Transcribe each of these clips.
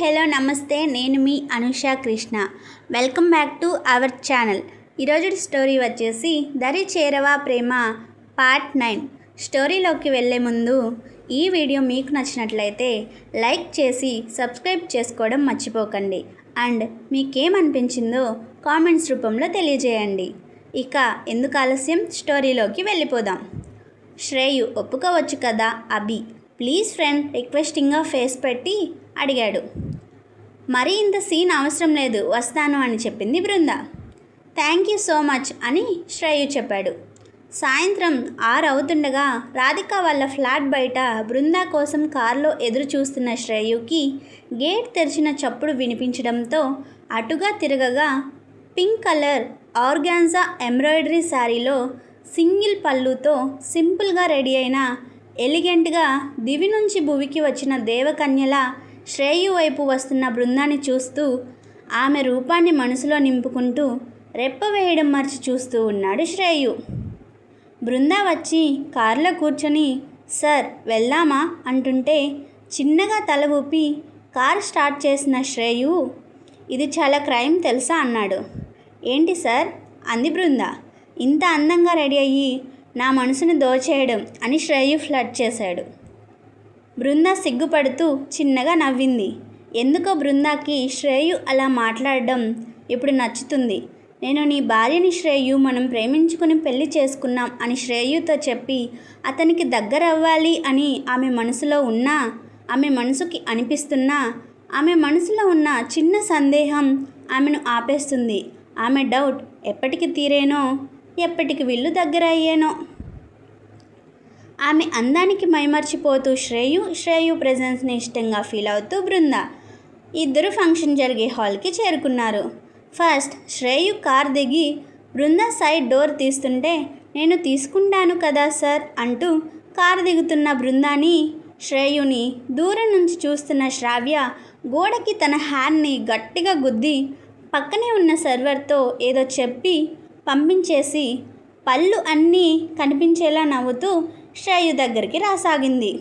Hello నమస్తే. నేను మీ Anusha Krishna. Welcome back to our channel. ఈరోజు స్టోరీ వచ్చేసి దరి చేరవా ప్రేమ పార్ట్ నైన్. స్టోరీలోకి వెళ్ళే ముందు ఈ వీడియో మీకు నచ్చినట్లయితే లైక్ చేసి సబ్స్క్రైబ్ చేసుకోవడం మర్చిపోకండి. అండ్ మీకేమనిపించిందో కామెంట్స్ రూపంలో తెలియజేయండి. ఇక ఎందుకు ఆలస్యం? స్టోరీలోకి వెళ్ళిపోదాం. శ్రేయు ఒప్పుకోవచ్చు కదా అభి? ప్లీజ్ ఫ్రెండ్ రిక్వెస్టింగ్గా ఫేస్ పెట్టి అడిగాడు. మరి ఇంత సీన్ అవసరం లేదు వస్తాను అని చెప్పింది Brinda. Thank you so much అని శ్రేయు చెప్పాడు. సాయంత్రం ఆరు అవుతుండగా రాధిక వాళ్ళ ఫ్లాట్ బయట బృందా కోసం కారులో ఎదురు చూస్తున్న శ్రేయుకి గేట్ తెరిచిన చప్పుడు వినిపించడంతో అటుగా తిరగగా పింక్ కలర్ ఆర్గాన్జా ఎంబ్రాయిడరీ శారీలో సింగిల్ పళ్ళుతో సింపుల్గా రెడీ అయిన ఎలిగెంట్గా దివి నుంచి భువికి వచ్చిన దేవకన్యల శ్రేయు వైపు వస్తున్న బృందాన్ని చూస్తూ ఆమె రూపాన్ని మనసులో నింపుకుంటూ రెప్ప వేయడం మర్చి చూస్తూ ఉన్నాడు శ్రేయు. బృందా వచ్చి కారులో కూర్చొని సార్ వెళ్దామా? అంటుంటే చిన్నగా తల ఊపి కారు స్టార్ట్ చేసిన శ్రేయు? ఇది చాలా క్రైమ్ తెలుసా? అన్నాడు. ఏంటి సార్? అంది బృంద. ఇంత అందంగా రెడీ అయ్యి నా మనసును దోచేయడం అని శ్రేయు ఫ్లడ్ చేశాడు. బృంద సిగ్గుపడుతూ చిన్నగా నవ్వింది. ఎందుకో బృందాకి శ్రేయు అలా మాట్లాడడం ఇప్పుడు నచ్చుతుంది. నేను నీ భార్యని శ్రేయు మనం ప్రేమించుకుని పెళ్ళి చేసుకున్నాం అని శ్రేయుతో చెప్పి అతనికి దగ్గర అవ్వాలి అని ఆమె మనసులో ఉన్నా ఆమె మనసుకి అనిపిస్తున్నా ఆమె మనసులో ఉన్న చిన్న సందేహం ఆమెను ఆపేస్తుంది. ఆమె డౌట్ ఎప్పటికి తీరేనో ఎప్పటికి వీళ్ళు దగ్గర అయ్యేనో ఆమె అందానికి మైమర్చిపోతూ శ్రేయు శ్రేయు ప్రెజెన్స్ని ఇష్టంగా ఫీల్ అవుతూ బృంద. ఇద్దరు ఫంక్షన్ జరిగే హాల్కి చేరుకున్నారు. ఫస్ట్ శ్రేయు కార్ దిగి బృంద సైడ్ డోర్ తీస్తుంటే నేను తీసుకుంటాను కదా సార్ అంటూ కారు దిగుతున్న బృందాని శ్రేయుని దూరం నుంచి చూస్తున్న శ్రావ్య గోడకి తన హ్యాండ్ని గట్టిగా గుద్ది పక్కనే ఉన్న సర్వర్తో ఏదో చెప్పి పంపించేసి పళ్ళు అన్నీ కనిపించేలా నవ్వుతూ శ్రేయు దగ్గరికి రాసాగింది.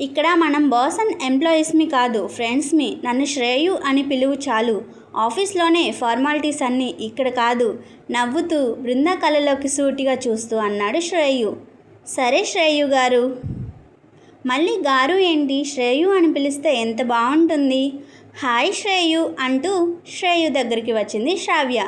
ఇక్కడ మనం బాస్ అండ్ ఎంప్లాయీస్మి కాదు ఫ్రెండ్స్మి నన్ను శ్రేయు అని పిలువు చాలు. ఆఫీస్లోనే ఫార్మాలిటీస్ అన్నీ ఇక్కడ కాదు. నవ్వుతూ బృందా కళలోకి సూటిగా చూస్తూ అన్నాడు శ్రేయు. సరే శ్రేయు గారు. మళ్ళీ గారు ఏంటి? శ్రేయు అని పిలిస్తే ఎంత బాగుంటుంది? హాయ్ శ్రేయు అంటూ శ్రేయు దగ్గరికి వచ్చింది శ్రావ్య.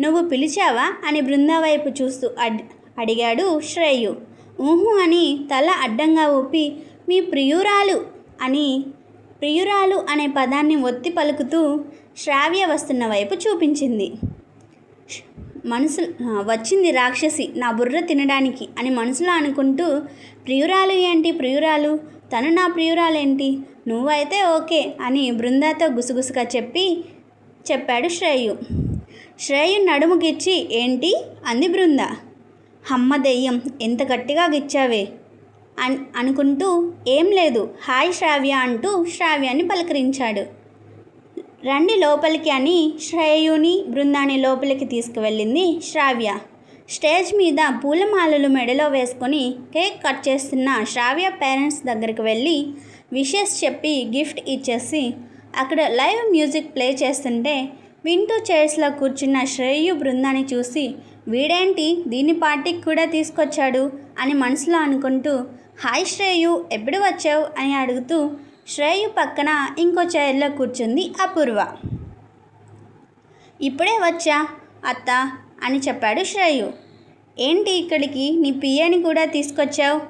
నువ్వు పిలిచావా? అని బృందా వైపు చూస్తూ అడ్ అడిగాడు శ్రేయు. ఊహు అని తల అడ్డంగా ఊపి మీ ప్రియురాలు అని ప్రియురాలు అనే పదాన్ని ఒత్తి పలుకుతూ శ్రావ్య వస్తున్న వైపు చూపించింది. మనసు వచ్చింది రాక్షసి నా బుర్ర తినడానికి అని మనసులో అనుకుంటూ ప్రియురాలు ఏంటి ప్రియురాలు? తను నా ప్రియురాలేంటి నువ్వైతే ఓకే అని బృందాతో గుసగుసగా చెప్పి చెప్పాడు శ్రేయు. శ్రేయు నడుము గిచ్చి ఏంటి? అంది బృంద. హమ్మ దెయ్యం ఎంత గట్టిగా గిచ్చావే? అన్ అనుకుంటూ ఏం లేదు. హాయ్ శ్రావ్య అంటూ శ్రావ్యాన్ని పలకరించాడు. రండి లోపలికి అని శ్రేయుని బృందాన్ని లోపలికి తీసుకువెళ్ళింది శ్రావ్య. స్టేజ్ మీద పూలమాలలు మెడలో వేసుకొని కేక్ కట్ చేస్తున్న శ్రావ్య పేరెంట్స్ దగ్గరికి వెళ్ళి విషెస్ చెప్పి గిఫ్ట్ ఇచ్చేసి అక్కడ లైవ్ మ్యూజిక్ ప్లే చేస్తుంటే వింటూ చైర్స్లో కూర్చున్న శ్రేయు బృందాన్ని చూసి వీడేంటి దీన్ని పార్టీకి కూడా తీసుకొచ్చాడు అని మనసులో అనుకుంటూ హాయ్ శ్రేయు ఎప్పుడు వచ్చావు? అని అడుగుతూ శ్రేయు పక్కన ఇంకో చైర్లో కూర్చుంది అపూర్వ. ఇప్పుడే వచ్చా అత్త? అని చెప్పాడు శ్రేయు. ఏంటి ఇక్కడికి? నీ పియ్యని కూడా తీసుకొచ్చావు?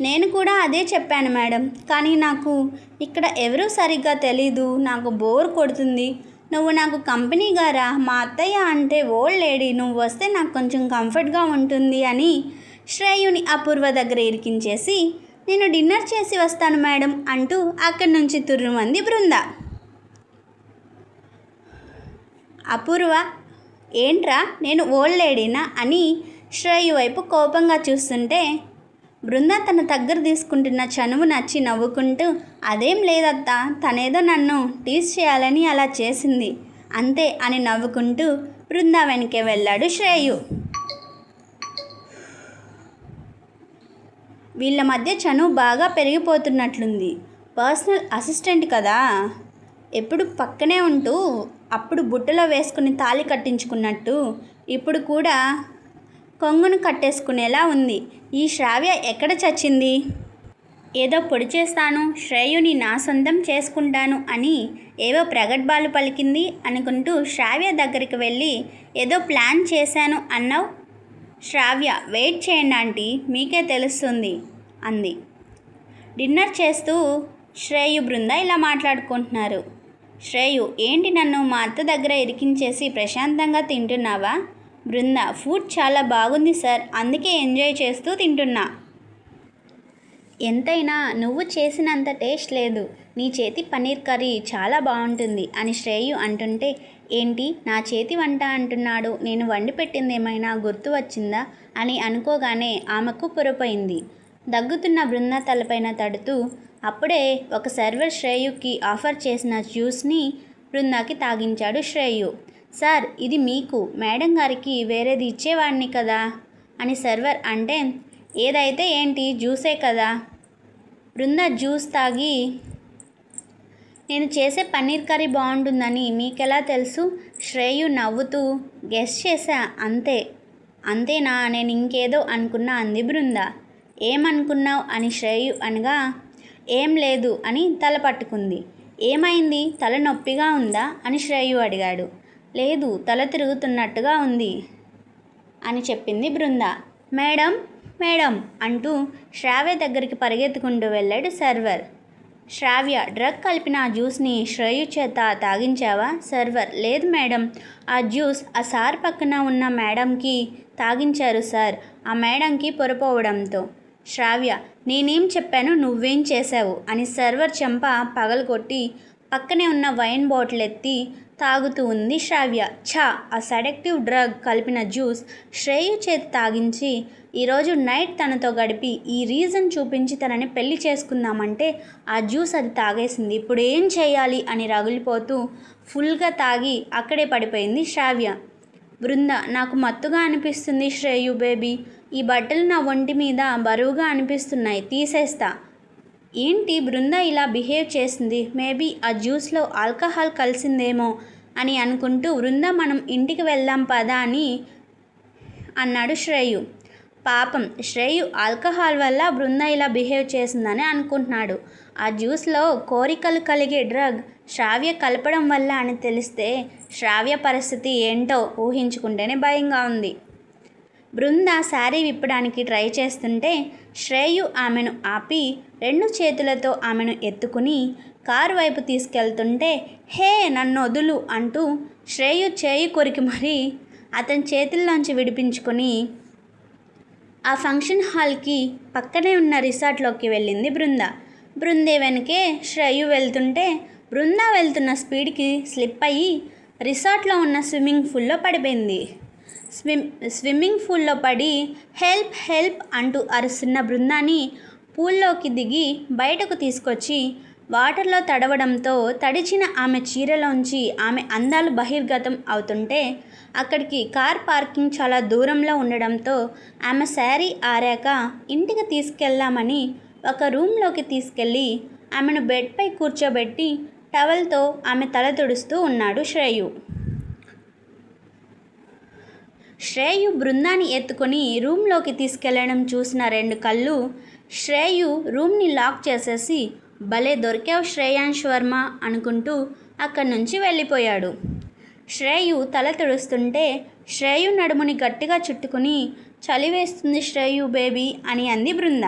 నేను కూడా అదే చెప్పాను మేడం. కానీ నాకు ఇక్కడ ఎవరూ సరిగ్గా తెలీదు. నాకు బోర్ కొడుతుంది. నువ్వు నాకు కంపెనీగా రా మా అత్తయ్య అంటే ఓల్డ్ లేడీ నువ్వు వస్తే నాకు కొంచెం కంఫర్ట్గా ఉంటుంది అని శ్రేయుని అపూర్వ దగ్గర ఇరికించేసి నేను డిన్నర్ చేసి వస్తాను మేడం అంటూ అక్కడి నుంచి తుర్రుమంది బృంద. అపూర్వ ఏంట్రా? నేను ఓల్డ్ లేడీనా? అని శ్రేయు వైపు కోపంగా చూస్తుంటే బృంద తన దగ్గర తీసుకుంటున్న చనువు నచ్చి నవ్వుకుంటూ అదేం లేదత్తా తనేదో నన్ను టీస్ చేయాలని అలా చేసింది. అంతే అని నవ్వుకుంటూ బృందా వెనకే వెళ్ళాడు శ్రేయు. వీళ్ళ మధ్య చనువు బాగా పెరిగిపోతున్నట్లుంది. పర్సనల్ అసిస్టెంట్ కదా? ఎప్పుడు పక్కనే ఉంటూ అప్పుడు బుట్టలో వేసుకుని తాళి కట్టించుకున్నట్టు ఇప్పుడు కూడా కొంగును కట్టేసుకునేలా ఉంది. ఈ శ్రావ్య ఎక్కడ చచ్చింది? ఏదో పొడి చేస్తాను శ్రేయుని నా సొంతం చేసుకుంటాను అని ఏవో ప్రగడ్బాలు పలికింది అనుకుంటూ శ్రావ్య దగ్గరికి వెళ్ళి ఏదో ప్లాన్ చేశాను అన్నావు. శ్రావ్య వెయిట్ చేయండి ఆంటీ మీకే తెలుస్తుంది అంది. డిన్నర్ చేస్తూ శ్రేయు బృంద ఇలా మాట్లాడుకుంటున్నారు. శ్రేయు ఏంటి నన్ను మా అత్త దగ్గర ఇరికించేసి ప్రశాంతంగా తింటున్నావా? బృంద ఫుడ్ చాలా బాగుంది సార్. అందుకే ఎంజాయ్ చేస్తూ తింటున్నా. ఎంతైనా నువ్వు చేసినంత టేస్ట్ లేదు. నీ చేతి పన్నీర్ కర్రీ చాలా బాగుంటుంది అని శ్రేయు అంటుంటే ఏంటి నా చేతి వంట అంటున్నాడు. నేను వండి పెట్టింది ఏమైనా గుర్తు వచ్చిందా అని అనుకోగానే ఆమెకు పొరపోయింది. దగ్గుతున్న బృంద తలపైన తడుతూ అప్పుడే ఒక సర్వర్ శ్రేయుకి ఆఫర్ చేసిన జ్యూస్ని బృందాకి తాగించాడు శ్రేయు. సార్ ఇది మీకు. మేడం గారికి వేరేది ఇచ్చేవాడిని కదా? అని సర్వర్ అంటే ఏదైతే ఏంటి జ్యూసే కదా? బృంద జ్యూస్ తాగి నేను చేసే పన్నీర్ కర్రీ బాగుంటుందని మీకెలా తెలుసు? శ్రేయు నవ్వుతూ గెస్ చేశా అంతే. అంతేనా? నేను ఇంకేదో అనుకున్నా అంది బృంద. ఏమనుకున్నావు? అని శ్రేయు అనగా ఏం లేదు అని తల పట్టుకుంది. ఏమైంది? తల నొప్పిగా ఉందా? అని శ్రేయు అడిగాడు. లేదు తల తిరుగుతున్నట్టుగా ఉంది అని చెప్పింది బృంద. మేడం మేడం అంటూ శ్రావ్య దగ్గరికి పరిగెత్తుకుంటూ వెళ్ళాడు సర్వర్. శ్రావ్య డ్రగ్ కలిపిన ఆ జ్యూస్ని శ్రేయు చేత తాగించావా? సర్వర్ లేదు మేడం. ఆ జ్యూస్ ఆ సార్ పక్కన ఉన్న మేడంకి తాగించారు సార్ ఆ మేడంకి పొరపోవడంతో. శ్రావ్య నేనేం చెప్పాను నువ్వేం చేశావు? అని సర్వర్ చెంప పగలగొట్టి పక్కనే ఉన్న వైన్ బాటిల్ ఎత్తి తాగుతూ ఉంది శ్రావ్య. ఛా! ఆ సెడెక్టివ్ డ్రగ్ కలిపిన జ్యూస్ శ్రేయు చేతి తాగించి ఈరోజు నైట్ తనతో గడిపి ఈ రీజన్ చూపించి తనని పెళ్ళి చేసుకుందామంటే ఆ జ్యూస్ అది తాగేసింది. ఇప్పుడు ఏం చేయాలి? అని రగిలిపోతూ ఫుల్గా తాగి అక్కడే పడిపోయింది శ్రావ్య. బృంద నాకు మత్తుగా అనిపిస్తుంది శ్రేయు బేబీ. ఈ బట్టలు నా ఒంటి మీద బరువుగా అనిపిస్తున్నాయి. తీసేస్తా. ఏంటి బృంద ఇలా బిహేవ్ చేసింది? మేబీ ఆ జ్యూస్లో ఆల్కహాల్ కలిసిందేమో అని అనుకుంటూ బృంద మనం ఇంటికి వెళ్దాం పదా అని అన్నాడు శ్రేయు. పాపం శ్రేయు ఆల్కహాల్ వల్ల బృంద ఇలా బిహేవ్ చేసిందని అనుకుంటున్నాడు. ఆ జ్యూస్లో కోరికలు కలిగే డ్రగ్ శ్రావ్య కలపడం వల్ల అని తెలిస్తే శ్రావ్య పరిస్థితి ఏంటో ఊహించుకుంటేనే భయంగా ఉంది. బృంద శారీ విప్పడానికి ట్రై చేస్తుంటే శ్రేయు ఆమెను ఆపి రెండు చేతులతో ఆమెను ఎత్తుకుని కారు వైపు తీసుకెళ్తుంటే హే నన్ను వదులు అంటూ శ్రేయు చేయి కొరికి మరీ అతని చేతుల్లోంచి విడిపించుకొని ఆ ఫంక్షన్ హాల్కి పక్కనే ఉన్న రిసార్ట్లోకి వెళ్ళింది బృంద. బృందే వెనకే శ్రేయు వెళ్తుంటే బృంద వెళ్తున్న స్పీడ్కి స్లిప్ అయ్యి రిసార్ట్లో ఉన్న స్విమ్మింగ్ పూల్లో పడిపోయింది. స్విమ్ స్విమ్మింగ్ పూల్లో పడి హెల్ప్ హెల్ప్ అంటూ అరుస్తున్న బృందాన్ని పూల్లోకి దిగి బయటకు తీసుకొచ్చి వాటర్లో తడవడంతో తడిచిన ఆమె చీరలోంచి ఆమె అందాలు బహిర్గతం అవుతుంటే అక్కడికి కార్ పార్కింగ్ చాలా దూరంలో ఉండడంతో ఆమె శారీ ఆరాక ఇంటికి తీసుకెళ్దామని ఒక రూమ్లోకి తీసుకెళ్ళి ఆమెను బెడ్పై కూర్చోబెట్టి టవల్తో ఆమె తల తుడుస్తూ ఉన్నాడు శ్రేయు. శ్రేయు బృందాన్ని ఎత్తుకొని రూమ్లోకి తీసుకెళ్ళడం చూసిన రెండు కళ్ళు శ్రేయు రూమ్ని లాక్ చేసేసి భలే దొరికావు శ్రేయాంశ్ వర్మ అనుకుంటూ అక్కడి నుంచి వెళ్ళిపోయాడు. శ్రేయు తల తుడుస్తుంటే శ్రేయు నడుముని గట్టిగా చుట్టుకుని చలి వేస్తుంది శ్రేయు బేబీ అని అంది బృంద.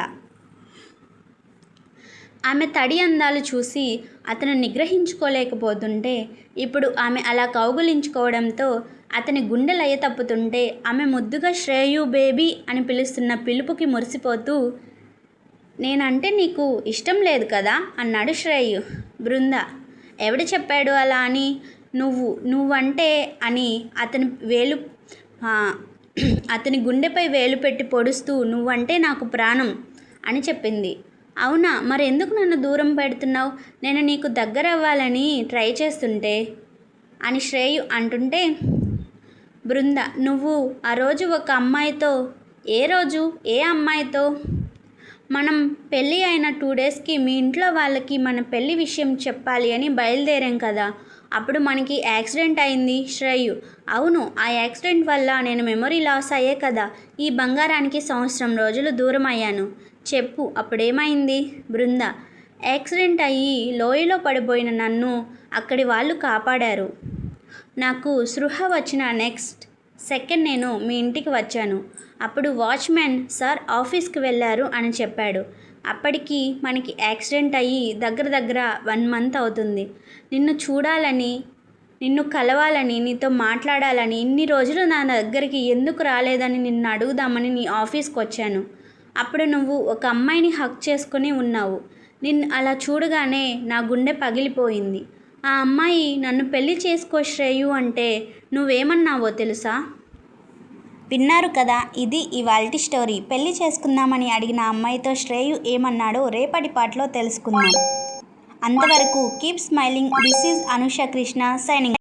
ఆమె తడి అందాలు చూసి అతను నిగ్రహించుకోలేకపోతుంటే ఇప్పుడు ఆమె అలా కౌగులించుకోవడంతో అతని గుండె లయ తప్పుతుంటే ఆమె ముద్దుగా శ్రేయు బేబీ అని పిలుస్తున్న పిలుపుకి మురిసిపోతూ నేనంటే నీకు ఇష్టం లేదు కదా? అన్నాడు శ్రేయు. బృంద ఎవడు చెప్పాడు అలా అని? నువ్వు నువ్వంటే అని అతని వేలు అతని గుండెపై వేలు పెట్టి పొడుస్తూ నువ్వంటే నాకు ప్రాణం అని చెప్పింది. అవునా? మరి ఎందుకు నన్ను దూరం పెడుతున్నావు? నేను నీకు దగ్గర అవ్వాలని ట్రై చేస్తుంటే? అని శ్రేయు అంటుంటే బృంద నువ్వు ఆ రోజు ఒక అమ్మాయితో ఏ రోజు? ఏ అమ్మాయితో? మనం పెళ్ళి అయిన టూ డేస్కి మీ ఇంట్లో వాళ్ళకి మన పెళ్ళి విషయం చెప్పాలి అని బయలుదేరాం కదా. అప్పుడు మనకి యాక్సిడెంట్ అయింది శ్రేయు. అవును ఆ యాక్సిడెంట్ వల్ల నేను మెమొరీ లాస్ అయ్యే కదా. ఈ బంగారానికి సంవత్సరం రోజులు దూరం అయ్యాను. చెప్పు అప్పుడేమైంది? బృంద. యాక్సిడెంట్ అయ్యి లోయలో పడిపోయిన నన్ను అక్కడి వాళ్ళు కాపాడారు. నాకు సృహ వచ్చిన నెక్స్ట్ సెకండ్ నేను మీ ఇంటికి వచ్చాను. అప్పుడు వాచ్మెన్ సార్ ఆఫీస్కి వెళ్ళారు అని చెప్పాడు. అప్పటికి మనకి యాక్సిడెంట్ అయ్యి దగ్గర దగ్గర వన్ మంత్ అవుతుంది. నిన్ను చూడాలని నిన్ను కలవాలని నీతో మాట్లాడాలని ఇన్ని రోజులు నా దగ్గరికి ఎందుకు రాలేదని నిన్ను అడుగుదామని నీ ఆఫీస్కి వచ్చాను. అప్పుడు నువ్వు ఒక అమ్మాయిని హక్ చేసుకుని ఉన్నావు. నిన్ను అలా చూడగానే నా గుండె పగిలిపోయింది. ఆ అమ్మాయి నన్ను పెళ్ళి చేసుకో శ్రేయు అంటే నువ్వేమన్నావో తెలుసా? విన్నారు కదా ఇది ఇవాల్టి స్టోరీ. పెళ్ళి చేసుకుందామని అడిగిన అమ్మాయితో శ్రేయు ఏమన్నాడో రేపటి పాటలో తెలుసుకుందాం. అంతవరకు keep smiling. This is Anusha Krishna signing.